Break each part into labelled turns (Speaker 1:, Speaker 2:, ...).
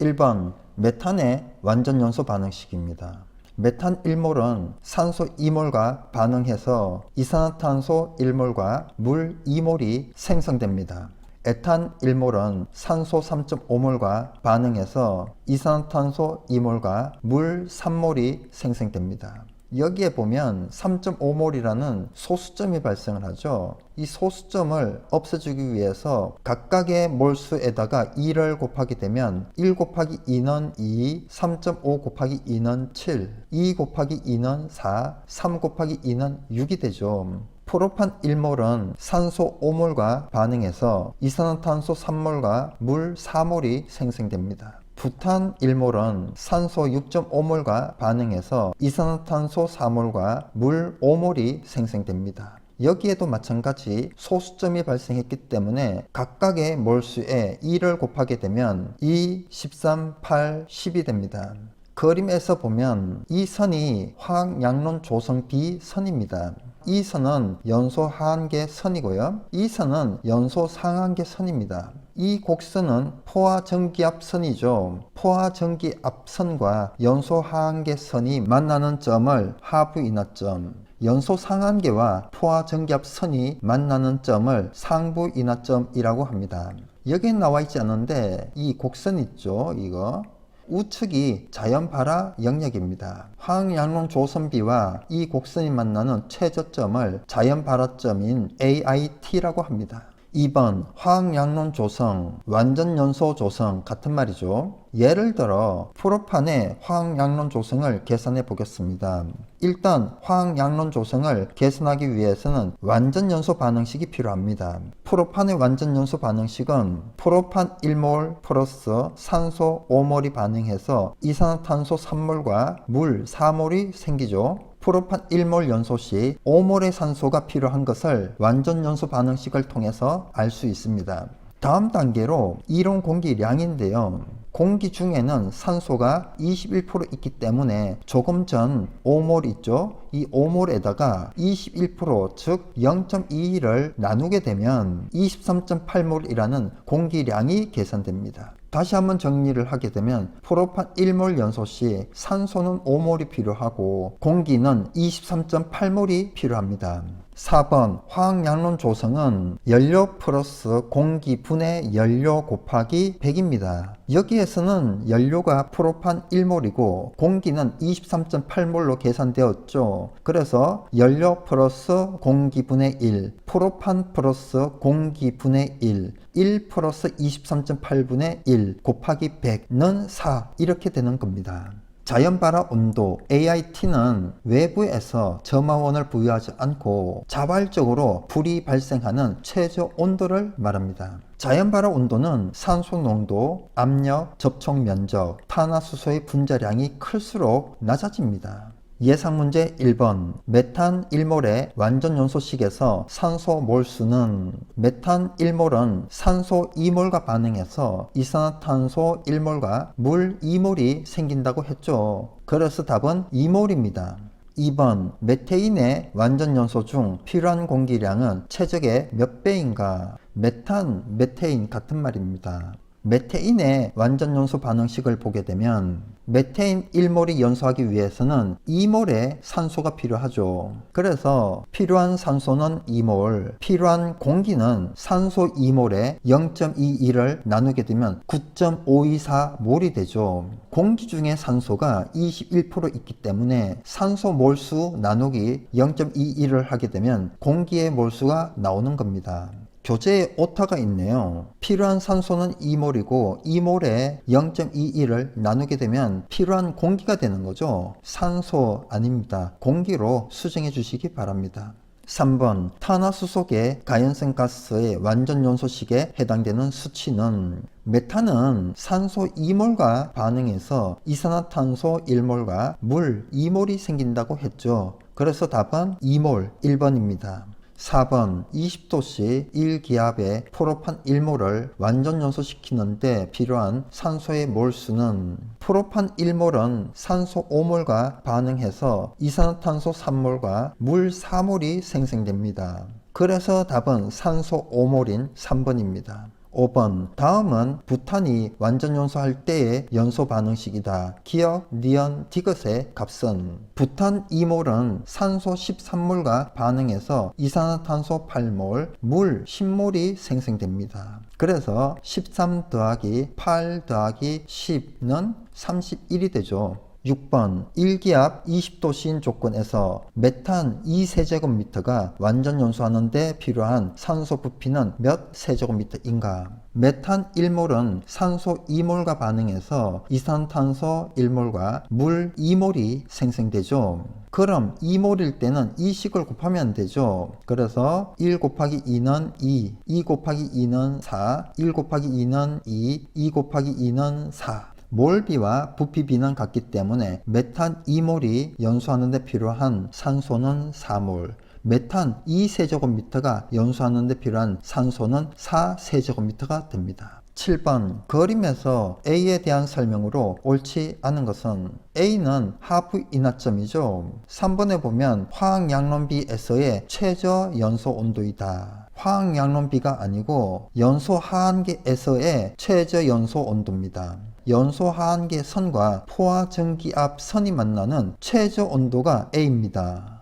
Speaker 1: 1번 메탄의 완전 연소 반응식입니다. 메탄 1몰은 산소 2몰과 반응해서 이산화탄소 1몰과 물 2몰이 생성됩니다. 에탄 1몰은 산소 3.5몰과 반응해서 이산화탄소 2몰과 물 3몰이 생성됩니다. 여기에 보면 3.5몰이라는 소수점이 발생을 하죠. 이 소수점을 없애주기 위해서 각각의 몰수에다가 2를 곱하게 되면 1 곱하기 2는 2, 3.5 곱하기 2는 7, 2 곱하기 2는 4, 3 곱하기 2는 6이 되죠. 프로판 1몰은 산소 5몰과 반응해서 이산화탄소 3몰과 물 4몰이 생성됩니다. 부탄 1몰은 산소 6.5몰과 반응해서 이산화탄소 4몰과 물 5몰이 생성됩니다. 여기에도 마찬가지 소수점이 발생했기 때문에 각각의 몰수에 2를 곱하게 되면 2, 13, 8, 10이 됩니다. 그림에서 보면 이 선이 화학 양론 조성 B선입니다. 이 선은 연소 하한계 선이고요. 이 선은 연소 상한계 선입니다. 이 곡선은 포화 전기압 선이죠. 포화 전기압 선과 연소 하한계 선이 만나는 점을 하부 인하점, 연소 상한계와 포화 전기압 선이 만나는 점을 상부 인하점이라고 합니다. 여기에 나와 있지 않은데 이 곡선 있죠, 이거. 우측이 자연 발화 영역입니다. 화학양론 조선비와 이 곡선이 만나는 최저점을 자연 발화점인 AIT라고 합니다. 2번 화학양론 조성, 완전 연소 조성 같은 말이죠. 예를 들어 프로판의 화학양론 조성을 계산해 보겠습니다. 일단 화학양론 조성을 계산하기 위해서는 완전 연소 반응식이 필요합니다. 프로판의 완전 연소 반응식은 프로판 1몰 플러스 산소 5몰이 반응해서 이산화탄소 3몰과 물 4몰이 생기죠. 프로판 1몰 연소 시 5몰의 산소가 필요한 것을 완전 연소 반응식을 통해서 알 수 있습니다. 다음 단계로 이론 공기량인데요. 공기 중에는 산소가 21% 있기 때문에 조금 전 5몰 있죠? 이 5몰에다가 21%즉 0.22를 나누게 되면 23.8몰이라는 공기량이 계산됩니다. 다시 한번 정리를 하게 되면 프로판 1몰 연소 시 산소는 5몰이 필요하고 공기는 23.8몰이 필요합니다. 4번 화학양론 조성은 연료 플러스 공기 분의 연료 곱하기 100입니다. 여기에서는 연료가 프로판 1몰이고 공기는 23.8몰로 계산되었죠. 그래서 연료 플러스 공기 분의 1, 프로판 플러스 공기 분의 1, 1 플러스 23.8분의 1 곱하기 100는 4 이렇게 되는 겁니다. 자연 발화 온도 AIT는 외부에서 점화원을 부여하지 않고 자발적으로 불이 발생하는 최저 온도를 말합니다. 자연 발화 온도는 산소 농도, 압력, 접촉 면적, 탄화수소의 분자량이 클수록 낮아집니다. 예상 문제 1번 메탄 1몰의 완전 연소식에서 산소 몰수는 메탄 1몰은 산소 2몰과 반응해서 이산화탄소 1몰과 물 2몰이 생긴다고 했죠. 그래서 답은 2몰입니다. 2번 메테인의 완전 연소 중 필요한 공기량은 최적의 몇 배인가? 메탄, 메테인 같은 말입니다. 메테인의 완전 연소 반응식을 보게 되면 메테인 1몰이 연소하기 위해서는 2몰의 산소가 필요하죠. 그래서 필요한 산소는 2몰, 필요한 공기는 산소 2몰에 0.22를 나누게 되면 9.524몰이 되죠. 공기 중에 산소가 21% 있기 때문에 산소 몰수 나누기 0.22를 하게 되면 공기의 몰수가 나오는 겁니다. 교재에 오타가 있네요. 필요한 산소는 2몰이고 2몰에 0.22를 나누게 되면 필요한 공기가 되는 거죠. 산소 아닙니다. 공기로 수정해 주시기 바랍니다. 3번 탄화수소계 가연성 가스의 완전 연소식에 해당되는 수치는 메탄은 산소 2몰과 반응해서 이산화탄소 1몰과 물 2몰이 생긴다고 했죠. 그래서 답은 2몰 1번입니다. 4번 20도씨 1기압의 프로판 1몰을 완전 연소시키는데 필요한 산소의 몰수는 프로판 1몰은 산소 5몰과 반응해서 이산화탄소 3몰과 물 4몰이 생성됩니다. 그래서 답은 산소 5몰인 3번입니다. 5번 다음은 부탄이 완전 연소할 때의 연소 반응식이다. 기억, 니언, 디귿의 값은 부탄 2몰은 산소 13몰과 반응해서 이산화탄소 8몰, 물 10몰이 생성됩니다. 그래서 13 더하기 8 더하기 10는 31이 되죠. 6번 일기압 20도씨인 조건에서 메탄 2세제곱미터가 완전 연소하는데 필요한 산소 부피는 몇 세제곱미터인가? 메탄 1몰은 산소 2몰과 반응해서 이산탄소 1몰과 물 2몰이 생성되죠. 그럼 2몰일 때는 이 식을 곱하면 되죠. 그래서 1 곱하기 2는 2, 2 곱하기 2는 4, 1 곱하기 2는 2, 2 곱하기 2는 4. 몰비와 부피비는 같기 때문에 메탄 2몰이 연소하는 데 필요한 산소는 4몰, 메탄 2세제곱미터가 연소하는 데 필요한 산소는 4세제곱미터가 됩니다. 7번 그림에서 A에 대한 설명으로 옳지 않은 것은 A는 하부 인하점이죠. 3번에 보면 화학양론비에서의 최저 연소 온도이다. 화학양론비가 아니고 연소 하한계에서의 최저 연소 온도입니다. 연소 하한계 선과 포화 전기압 선이 만나는 최저 온도가 A입니다.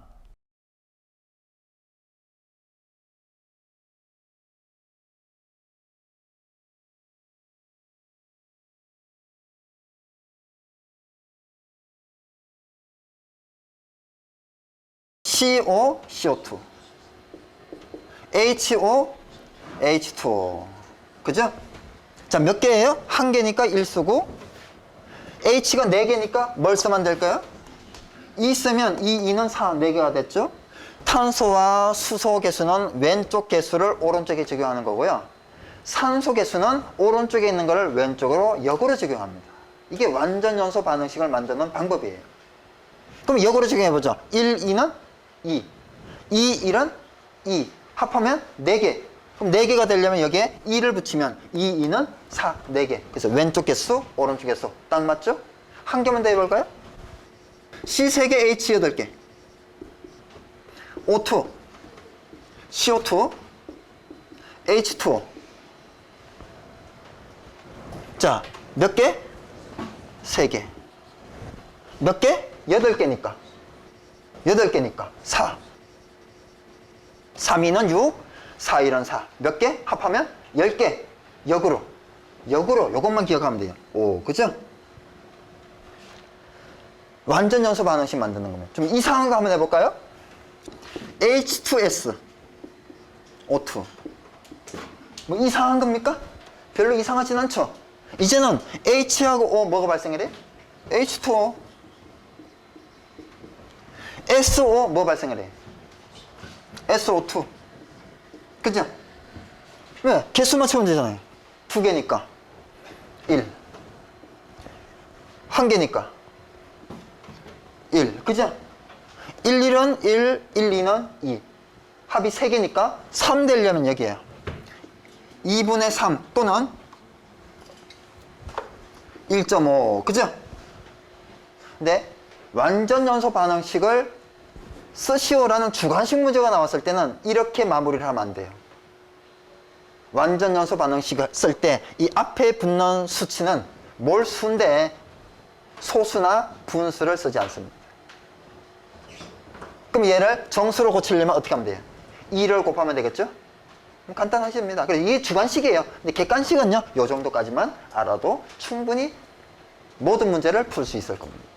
Speaker 1: CO, CO2 HO, H2O 그죠? 자 몇 개예요? 한 개니까 1쓰고 H가 4개니까 뭘 쓰면 될까요? 2 쓰면 2, 2는 4, 4개가 됐죠? 탄소와 수소 개수는 왼쪽 개수를 오른쪽에 적용하는 거고요. 산소 개수는 오른쪽에 있는 것을 왼쪽으로 역으로 적용합니다. 이게 완전 연소 반응식을 만드는 방법이에요. 그럼 역으로 적용해보죠. 1, 2는 2. 2, 1은 2. 합하면 4개. 그럼 4개가 되려면 여기에 2를 붙이면 2, 2는 4, 4개. 그래서 왼쪽 개수, 오른쪽 개수. 딱 맞죠? 한 개만 더 해볼까요? C 3개, H 8개. O2, CO2, H2O. 자, 몇 개? 3개. 몇 개? 8개니까. 8개니까 4. 3, 2는 6, 4, 1은 4. 몇 개? 합하면 10개. 역으로. 역으로. 요것만 기억하면 돼요. 오, 그죠? 완전 연소 반응식 만드는 거면. 좀 이상한 거 한번 해볼까요? H2S. O2. 뭐 이상한 겁니까? 별로 이상하진 않죠? 이제는 H하고 O 뭐가 발생해? H2O. SO 뭐 발생을 해? SO2. 그죠? 왜? 개수만 채우면 되잖아요. 두 개니까. 1. 한 개니까. 1. 그죠? 1, 1은 1, 1, 2는 2. 합이 3개니까 3 되려면 여기에요. 2분의 3 또는 1.5. 그죠? 근데 완전 연소 반응식을 쓰시오라는 주관식 문제가 나왔을 때는 이렇게 마무리를 하면 안 돼요. 완전 연소 반응식을 쓸 때 이 앞에 붙는 수치는 몰수인데 소수나 분수를 쓰지 않습니다. 그럼 얘를 정수로 고치려면 어떻게 하면 돼요? 2를 곱하면 되겠죠? 간단하십니다. 그래서 이게 주관식이에요. 근데 객관식은요, 요 정도까지만 알아도 충분히 모든 문제를 풀 수 있을 겁니다.